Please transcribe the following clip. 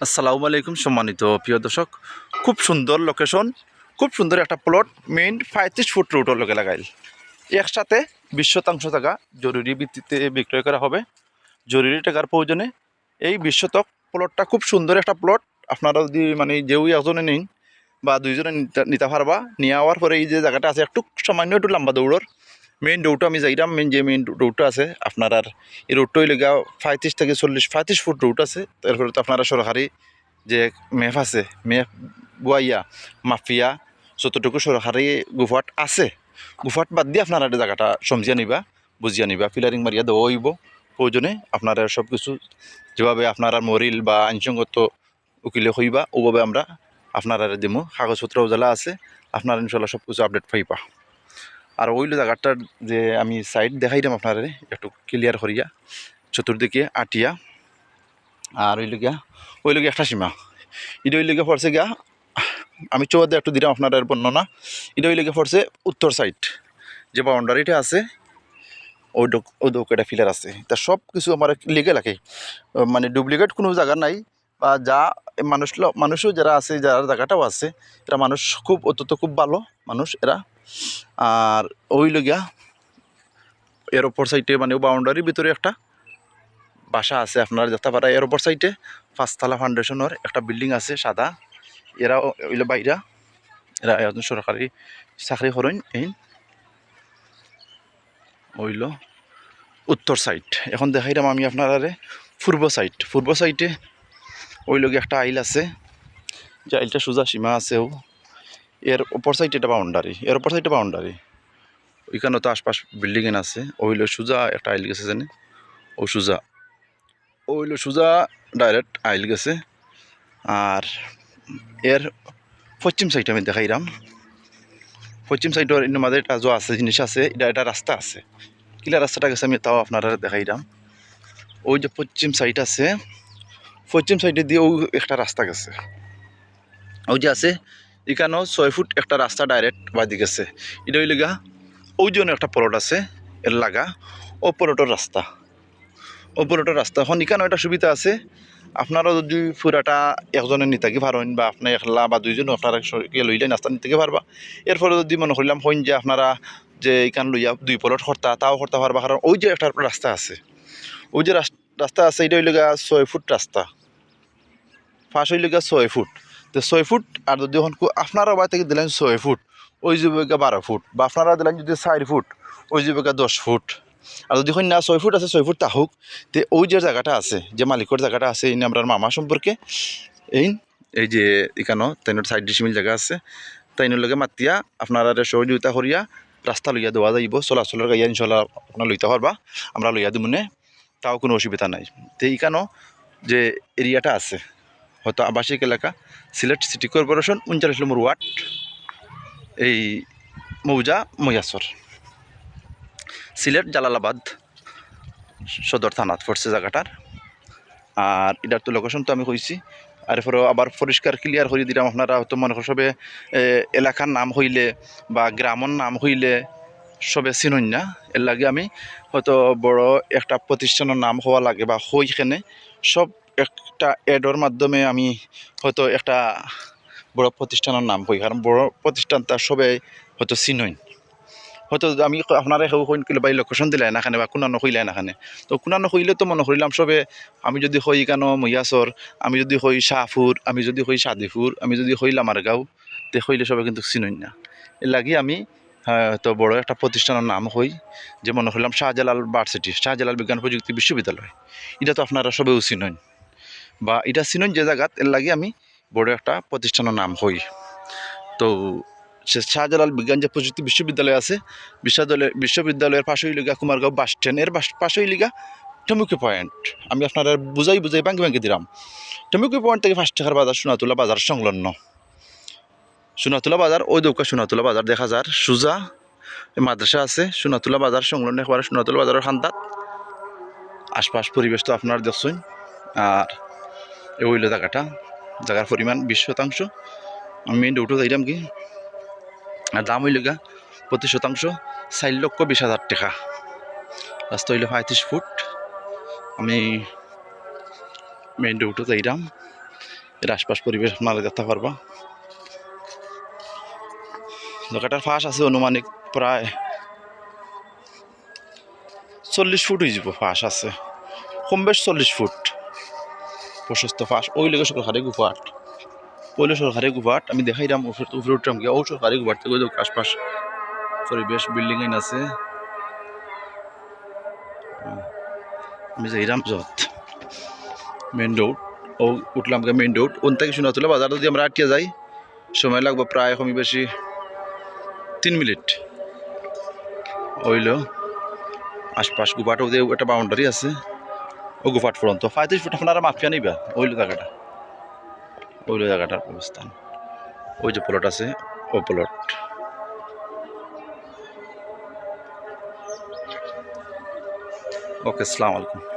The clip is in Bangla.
আসসালামু আলাইকুম সম্মানিত প্রিয় দর্শক, খুব সুন্দর লোকেশন খুব সুন্দর একটা প্লট মেইন পঁয়ত্রিশ ফুট রোডের লোকে লাগাইল। একসাথে বিশ শতাংশ টাকা জরুরি ভিত্তিতে বিক্রয় করা হবে। জরুরি টাকার প্রয়োজনে এই বিশ শতক প্লটটা খুব সুন্দর একটা প্লট আপনারা যদি মানে যেও একজনে নিন বা দুইজনে নিতে- পারবা, নিয়ে যাওয়ার পরে এই যে জায়গাটা আছে একটু সামান্য একটু লম্বা দৌড়র। মেইন রোডটা আমি যাইলাম মেইন যে মেইন রোডটা আছে, আপনার আর এই রোডটা হইলে গা পঁয়ত্রিশ থেকে চল্লিশ, পঁয়ত্রিশ ফুট রোড আছে। তারপরে তো আপনারা সরকারি যে মেপ আছে মেপ বুয়াইয়া মাফিয়া, যতটুকু সরকারি গুফাট আছে, গুফাট বাদ দিয়ে আপনারা জায়গাটা সমজিয়া নিবা, বুঝিয়া নিবা, ফিলারিং মারিয়া দেওয়া হইব। প্রয়োজনে আপনারা সব কিছু যেভাবে আপনারা মরিল বা আইনসঙ্গত উকিলে হইবা, ওভাবে আমরা আপনারা দিমু। কাগজপত্র জ্বালা আছে, আপনারা ইনশাল্লাহ সব কিছু আপডেট পাইবা। আর ওইল জায়গাটার যে আমি সাইড দেখাইলাম আপনারা, একটু ক্লিয়ার করিয়া, চতুর্দিকে আটিয়া, আর ওইল গিয়া ওইল গিয়া একটা সীমা। এটা ওইল গিয়া পড়ছে গিয়া, আমি চৌহাদে একটু দিলাম আপনার বর্ণনা। এটা ওইল গিয়া পড়ছে উত্তর সাইড যে বাউন্ডারিটা আছে, ওই ডোক ওই ডোক একটা ফিলার আছে। তা সব কিছু আমার লিগে লাগে। মানে ডুপ্লিকেট কোনো জায়গা নাই, বা যা মানুষ মানুষও যারা আছে, যারা জায়গাটাও আছে, এরা মানুষ খুব, অত্যন্ত খুব ভালো মানুষ, এরা আর ওই লগিয়া এর ওপর সাইডে মানে বাউন্ডারির ভিতরে একটা বাসা আছে আপনারা দেখতে পারা এর ওপর সাইডে পাঁচতলা ফাউন্ডেশনের একটা বিল্ডিং আছে, সাদা। এরা ওইল বাইরা, এরা একজন সরকারি চাকরি করেন, এই ওইল উত্তর সাইড এখন দেখাইলাম আমি আপনারে পূর্ব সাইড পূর্ব সাইডে ওই লগে একটা আইল আছে। যে আইলটা সোজা সীমা আছেও এর ওপর সাইডে এটা বাউন্ডারি এর ওপর সাইডে বাউন্ডারি ওইখানে তো আশপাশ বিল্ডিং আছে। ওইল সোজা, একটা আইল গেছে জানে ও সোজা। ওইল সোজা ডাইরেক্ট আইল গেছে। আর এর পশ্চিম সাইডে আমি দেখাইলাম। পশ্চিম সাইডের ইন্য মাঝে একটা যা আছে, জিনিস আছে। এটা একটা রাস্তা আছে। কিলা রাস্তাটা গেছে, আমি তাও আপনারা দেখাইলাম। ওই যে পশ্চিম সাইড আছে, পশ্চিম সাইডে দিয়ে ও একটা রাস্তা গেছে। ওই যে আছে এখানেও ছয় ফুট একটা রাস্তা ডাইরেক্ট বাদি গেছে এটা হইলে গা ওই জন্য একটা প্লট আছে, এর লাগা ও প্লটের রাস্তা। ও প্লটের রাস্তা। এখন এখানেও একটা সুবিধা আছে, আপনারা যদি ফুরাটা একজনে নিতে পারেন বা আপনি একলা বা দুইজন আপনারা লইলে নাস্তা নিতে পারবা। এরপরে যদি মনে করলাম হইন যে আপনারা যে এখান লইয়া দুই প্লট হরতা তাও হরতে পারবা, কারণ ওই যে একটা রাস্তা আছে। ওই যে রাস- রাস্তা আছে, এটা হইলে ছয় ফুট রাস্তা। ফার্স্ট হইলে ছয় ফুট। তো ছয় ফুট, আর যদি এখন আপনারা বাড়ি থেকে দিলেন ছয় ফুট, ওই জীবিকা বারো ফুট, বা আপনারা দিলেন যদি চার ফুট, ওই জীবিকা দশ ফুট। আর যদি না ছয় ফুট আছে, ছয় ফুট তাহুক তে ওই যে জায়গাটা আছে, যে মালিকের জায়গাটা আছে, এই আমরা মামা সম্পর্কে, এই এই যে এখানো তাইনোর সাইড ডিসিমিল জায়গা আছে, তাইনোর লগে মাতিয়া, আপনারা সহযোগিতা করিয়া, রাস্তা লইয়া দেওয়া যাইব চলাচলের গাইয়া ইনশাল্লাহ আপনার লইতে পারবা, আমরা লইয়া দিমনে, তাও কোনো অসুবিধা নাই। তো এইখানো যে এরিয়াটা আছে হয়তো আবাসিক এলাকা, সিলেট সিটি কর্পোরেশন, উনচাল্লিশ নম্বর ওয়ার্ড, এই মৌজা মৈয়াসর। সিলেট জালালাবাদ সদর থানাত পড়ছে জায়গাটার আর এটার তো লোকেশন তো আমি কইছি। আর এরপরে আবার পরিষ্কার ক্লিয়ার করে দিলাম আপনারা, হয়তো মনে করেন সবে এলাকার নাম হইলে বা গ্রামের নাম হইলে সবে চিনুন না। এর লাগে আমি হয়তো বড় একটা প্রতিষ্ঠানের নাম হওয়া লাগে বা হইখানে সব একটা এডর মাধ্যমে আমি হয়তো একটা বড় প্রতিষ্ঠানের নাম হই কারণ বড় প্রতিষ্ঠানটা সবে হয়তো চিনুন হয়তো আমি আপনারা সেও কইন কিলো বাই লোকেশন দিলাই না খানে বা কোনা নকইলাই না খানে তো কোনা নকইলে তো মনে করিলাম সবে আমি যদি হই কেন মহিয়াচর আমি যদি হই শাহপুর, আমি যদি হই সাদিপুর, আমি যদি হই লামারগাঁও, তে হইলে সবে কিন্তু চিনুন না। এর লাগি আমি হয়তো বড় একটা প্রতিষ্ঠানের নাম হই, যে মনে করলাম শাহজালাল ভার্সিটি শাহজালাল বিজ্ঞান প্রযুক্তি বিশ্ববিদ্যালয়। এটা তো আপনারা সবেও চিনুন বা এটা চিনুন যে জায়গাত এর লাগে আমি বড় একটা প্রতিষ্ঠানের নাম হই। তো সে শাহজালাল বিজ্ঞান যে প্রযুক্তি বিশ্ববিদ্যালয় আছে, বিশ্ববিদ্যালয় বিশ্ববিদ্যালয়ের পাশেই লিগা কুমারগাঁও বাস স্ট্যান্ড। স্ট্যান্ডের পাশেই লিগা টমুকি পয়েন্ট। আমি আপনারা বুঝাই বুঝাই বাঙ্গি বাঙ্গি দিলাম। টমুকি পয়েন্ট থেকে ফার্স্ট টাকার বাজার সোনাতুলা বাজার সংলগ্ন। সোনাতুলা বাজার ওই দৌকা সোনাতুলা বাজার দেখা যার। সুজা মাদ্রাসা আছে, সোনাতুলা বাজার সংলগ্ন একবারে সোনাতুলা বাজারের খান্দাত আশপাশ পরিবেশ তো আপনারা দেখছেন। আর এই হইল জায়গাটা। জায়গার পরিমাণ বিশ শতাংশ। আমি মেন ডৌটো যাইলাম কি? আর দাম হইল গা প্রতি শতাংশ, চার লক্ষ বিশ হাজার টাকা। রাস্তা হইল পঁয়ত্রিশ ফুট। আমি মেইন রোডও যাইলাম। এর আশপাশ পরিবেশ আপনারা দেখতে পারবা। জায়গাটার ফাঁস আছে অনুমানিক প্রায় চল্লিশ ফুট হয়ে যাব ফাঁস আছে। কম বেশ চল্লিশ ফুট। প্রশস্ত ফাঁস। ওই লেগে সরকারি গুফাট। ওইলে সরকারি গুফাট। আমি দেখাইলাম উপরে উঠলাম গিয়ে। ও সরকারি গুফাট থেকে আশপাশ পরিবেশ বিল্ডিং আইন আছে। আমি যাইলাম যত মেন রোড ও উঠলাম গিয়ে মেন রোড ওন থেকে শোনা তুলে বাজার যদি আমরা আটকে যাই, সময় লাগবে প্রায় কমই বেশি তিন মিনিট। ওইল আশপাশ গুফাট ওদের একটা বাউন্ডারি আছে। ও গুফাট পর্যন্ত পঁয়ত্রিশ ফুট আপনারা মাফিয়া নিবা ওইল জায়গাটা। ওইল জায়গাটার অবস্থান। ওই যে প্লট আছে, ও প্লট ওকে, আসসালামু আলাইকুম।